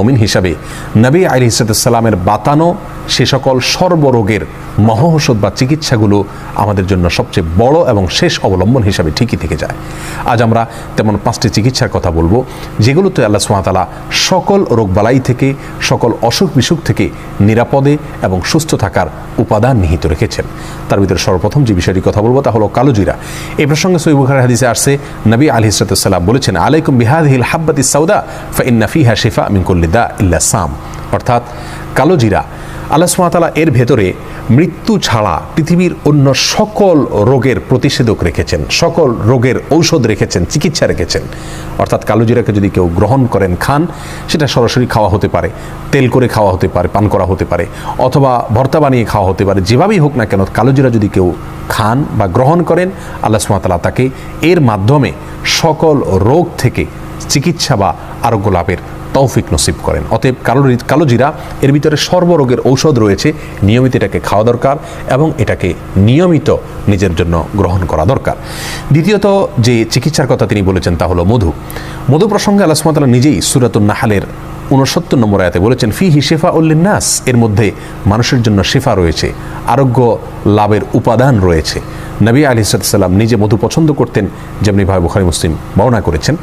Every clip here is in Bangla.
মমিন হিসাবে নবী আলি ইসালামের বাতানো সে সকল সর্বরোগের মহৌষধ বা চিকিৎসাগুলো আমাদের জন্য সবচেয়ে বড় এবং শেষ অবলম্বন হিসাবে ঠিকই থেকে যায়। আজ আমরা তেমন পাঁচটি চিকিৎসার কথা বলব, যেগুলোতে আল্লাহ সুমাতালা সকল রোগবালাই থেকে, সকল অসুখ বিসুখ থেকে নিরাপদে এবং সুস্থ থাকার উপাদান নিহিত রেখেছেন। তার ভিতরে সর্বপ্রথম যে বিষয়টি কথা বলব তা হলো কালোজিরা। এই প্রসঙ্গে সৈবুখার হাদিসে আসছে, নবী আলী ইসরাতাম বলেছেন, আলাইকুম বিহাদ বিহাদিল হাব্বাতি সৌদা ফাইন্না ফিহা শিফা মিনকুল্লিদা ইল্লা সাম। অর্থাৎ কালোজিরা আল্লাহ সুমাতালা এর ভেতরে মৃত্যু ছাড়া পৃথিবীর অন্য সকল রোগের প্রতিষেধক রেখেছেন, সকল রোগের ঔষধ রেখেছেন, চিকিৎসা রেখেছেন। অর্থাৎ কালোজিরাকে যদি কেউ গ্রহণ করেন, খান, সেটা সরাসরি খাওয়া হতে পারে, তেল করে খাওয়া হতে পারে, পান করা হতে পারে, অথবা ভর্তা বানিয়ে খাওয়া হতে পারে, যেভাবেই হোক না কেন কালোজিরা যদি কেউ খান বা গ্রহণ করেন, আল্লাহ সুমাতালা তাকে এর মাধ্যমে সকল রোগ থেকে চিকিৎসা বা আরোগ্য লাভের তৌফিক নসিব করেন। অতএব কালো কালোজিরা এর ভিতরে সর্বরোগের ঔষধ রয়েছে, নিয়মিত এটাকে খাওয়া দরকার এবং এটাকে নিয়মিত নিজের জন্য গ্রহণ করা দরকার। দ্বিতীয়ত যে চিকিৎসার কথা তিনি বলেছেন তা হলো মধু। মধু প্রসঙ্গে আল্লাহ নিজেই সুরাতুল নাহালের উনসত্তর নম্বর আয়াতে বলেছেন ফি হি শেফা উল্লিন নাস এর মধ্যে মানুষের জন্য শেফা রয়েছে, আরোগ্য লাভের উপাদান রয়েছে। নবী আলি সাল্লাম নিজে মধু পছন্দ করতেন, যেমনি ভাই বুখারি, মুসলিম বর্ণনা করেছেন।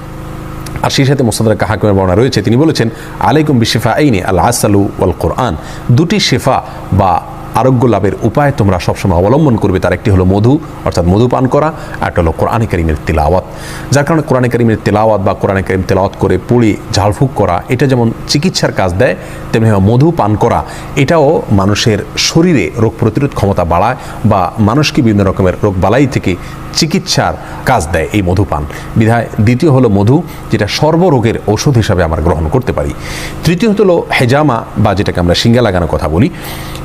আর সেই সাথে মোসাদার কাহাকিমের বর্ণনা রয়েছে, তিনি বলেছেন, আলাইকুম বিশেফা আইনি আল আসালু ওয়াল কোরআন দুটি শেফা বা আরোগ্য লাভের উপায় তোমরা সবসময় অবলম্বন করবে। তার একটি হলো মধু, অর্থাৎ মধু পান করা একটা হলো কোরআন করিমের তেলাওয়াত। যার কারণে কোরআন করিমের তেলাওয়াত বা কোরআন করিম তেলাওয়াত করে পুড়ি ঝাড়ফুঁক করা, এটা যেমন চিকিৎসার কাজ দেয়, তেমনি মধু পান করা। এটাও মানুষের শরীরে রোগ প্রতিরোধ ক্ষমতা বাড়ায় বা মানুষকে বিভিন্ন রকমের রোগ বালাই থেকে চিকিৎসার কাজ দেয় এই মধুপান বিধায় দ্বিতীয় হলো মধু, যেটা সর্বরোগের ওষুধ হিসাবে আমরা গ্রহণ করতে পারি। তৃতীয় হলো হেজামা, বা যেটাকে আমরা সিঙ্গা লাগানোর কথা বলি।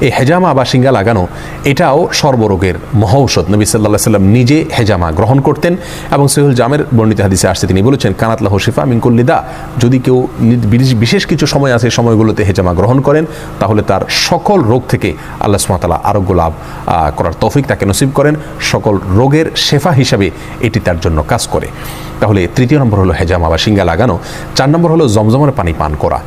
এই হেজামা বা সিঙ্গা লাগানো, এটাও সর্বরোগের মহৌষধ। নবী সাল্লাহ সাল্লাম নিজে হেজামা গ্রহণ করতেন এবং সৈহুল জামের বর্ণিত হাদিসে আসছে, তিনি বলেছেন কানাতলা হশিফা মিঙ্কুল্লিদা যদি কেউ বিশেষ কিছু সময় আছে, সময়গুলোতে হেজামা গ্রহণ করেন, তাহলে তার সকল রোগ থেকে আল্লাহ সুমাতালা আরোগ্য লাভ করার তৌফিক তাকে নসিব করেন। সকল রোগের শেফা হিসাবে এটি তার জন্য কাজ করে। তাহলে তৃতীয় নম্বর হলো হেজামা বা সিঙ্গা লাগানো। চার নম্বর হলো জমজমের পানি পান করা।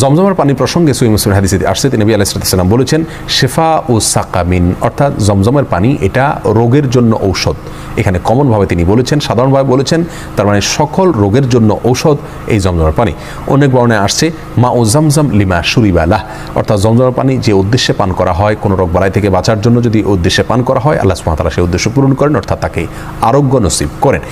জমজমের পানি প্রসঙ্গে সুই মুসলিম হাদিসে আসছে তিনি নবী আলাইসালাম বলেছেন, শেফা ও সাকামিন অর্থাৎ জমজমের পানি, এটা রোগের জন্য ঔষধ। এখানে কমনভাবে তিনি বলেছেন, সাধারণভাবে বলেছেন, তার মানে সকল রোগের জন্য ঔষধ এই জমজমের পানি। অনেক বর্ণায় আসছে, মা ও জমজম লিমা সুরিবালাহ অর্থাৎ জমজমের পানি যে উদ্দেশ্যে পান করা হয়, কোনো রোগ বালাই থেকে বাঁচার জন্য যদি উদ্দেশ্যে পান করা হয়, আল্লাহ সুমাতারা সেই উদ্দেশ্য পূরণ করেন, অর্থাৎ তাকে আরোগ্য নসিব করেন।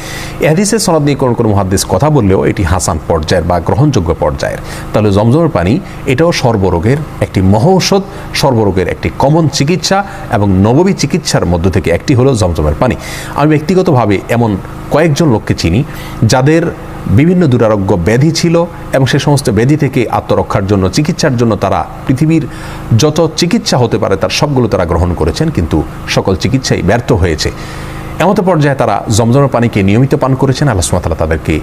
এহাদিসের সনদ নিয়ে কোনো কোনো মহাদিস কথা বললেও এটি হাসান পর্যায়ের বা গ্রহণযোগ্য পর্যায়ের। তাহলে জমজমের পানি, এটাও সর্বরোগের একটি মহৌষধ সর্বরোগের একটি কমন চিকিৎসা এবং নববী চিকিৎসার মধ্য থেকে একটি হলো জমজমের পানি। আমি ব্যক্তিগতভাবে এমন কয়েকজন লোককে চিনি, যাদের বিভিন্ন দুরারোগ্য ব্যাধি ছিল এবং সে সমস্ত ব্যাধি থেকে আত্মরক্ষার জন্য, চিকিৎসার জন্য তারা পৃথিবীর যত চিকিৎসা হতে পারে তার সবগুলো তারা গ্রহণ করেছেন, কিন্তু সকল চিকিৎসাই ব্যর্থ হয়েছে। এমতো পর্যায়ে তারা জমজমের পানিকে নিয়মিত পান করেছেন। আল্লাহ সুমাতালা তাদেরকে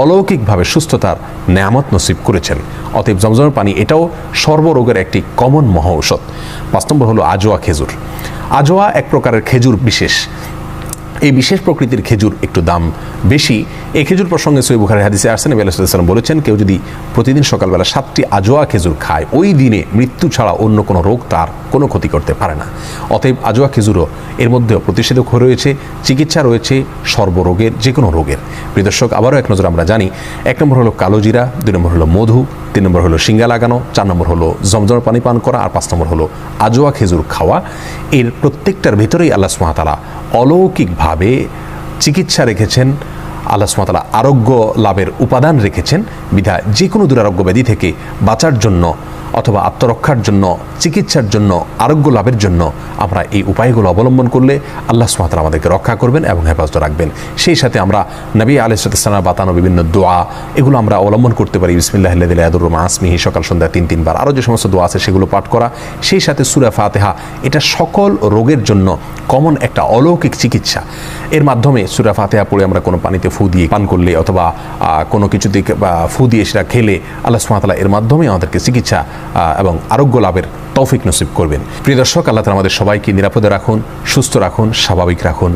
অলৌকিকভাবে সুস্থতার নেয়ামত নসিব করেছেন। অতএব জমজমের পানি এটাও সর্বরোগের একটি কমন মহা ঔষধ। পাঁচ নম্বর হলো আজোয়া খেজুর। আজোয়া এক প্রকারের খেজুর বিশেষ। এই বিশেষ প্রকৃতির খেজুর একটু দাম বেশি। এই খেজুর প্রসঙ্গে সৈব বুখারি হাদিসে আসছেন আলাইসাল্লাম বলেছেন, কেউ যদি প্রতিদিন সকালবেলা সাতটি আজোয়া খেজুর খায়, ওই দিনে মৃত্যু ছাড়া অন্য কোনো রোগ তার কোনো ক্ষতি করতে পারে না। অতএব আজোয়া খেজুরও এর মধ্যেও প্রতিষেধক রয়েছে, চিকিৎসা রয়েছে সর্বরোগের যে কোনো রোগের প্রিদর্শক আবারও এক নজর আমরা জানি, এক নম্বর হলো কালোজিরা দুই নম্বর হলো মধু তিন নম্বর হলো শিঙ্গা লাগানো, চার নম্বর হলো জমজম পানি পান করা, আর পাঁচ নম্বর হলো আজোয়া খেজুর খাওয়া। এর প্রত্যেকটার ভেতরেই আল্লাহ সুমাতালা অলৌকিকভাবে চিকিৎসা রেখেছেন। আল্লাহ সুমাতালা আরোগ্য লাভের উপাদান রেখেছেন। বিধা যে কোনো দুরারোগ্য ব্যাধি থেকে বাঁচার জন্য অথবা আত্মরক্ষার জন্য, চিকিৎসার জন্য, আরোগ্য লাভের জন্য আমরা এই উপায়গুলো অবলম্বন করলে আল্লাহ সুমাতালা আমাদেরকে রক্ষা করবেন এবং হেফাজত রাখবেন। সেই সাথে আমরা নবী আলিসাল্লাম বাতানো বিভিন্ন দোয়া, এগুলো আমরা অবলম্বন করতে পারি। বিসমিল্লাহ আদুরমা আসমিহি সকাল, সন্ধ্যা তিন তিনবার আরও যে সমস্ত দোয়া আছে সেগুলো পাঠ করা। সেই সাথে সুরা ফাতেহা, এটা সকল রোগের জন্য কমন একটা অলৌকিক চিকিৎসা। এর মাধ্যমে সুরা ফাতেহা পড়ে আমরা কোনো পানিতে ফু দিয়ে পান করলে অথবা কোনো কিছুতে ফু দিয়ে সেটা খেলে আল্লাহ সুমাতালা এর মাধ্যমে আমাদেরকে চিকিৎসা এবং আরোগ্য লাভের তৌফিক নসিব করবেন। প্রিয় দর্শক, আল্লাহ আমাদের সবাইকে নিরাপদে রাখুন, সুস্থ রাখুন, স্বাভাবিক রাখুন।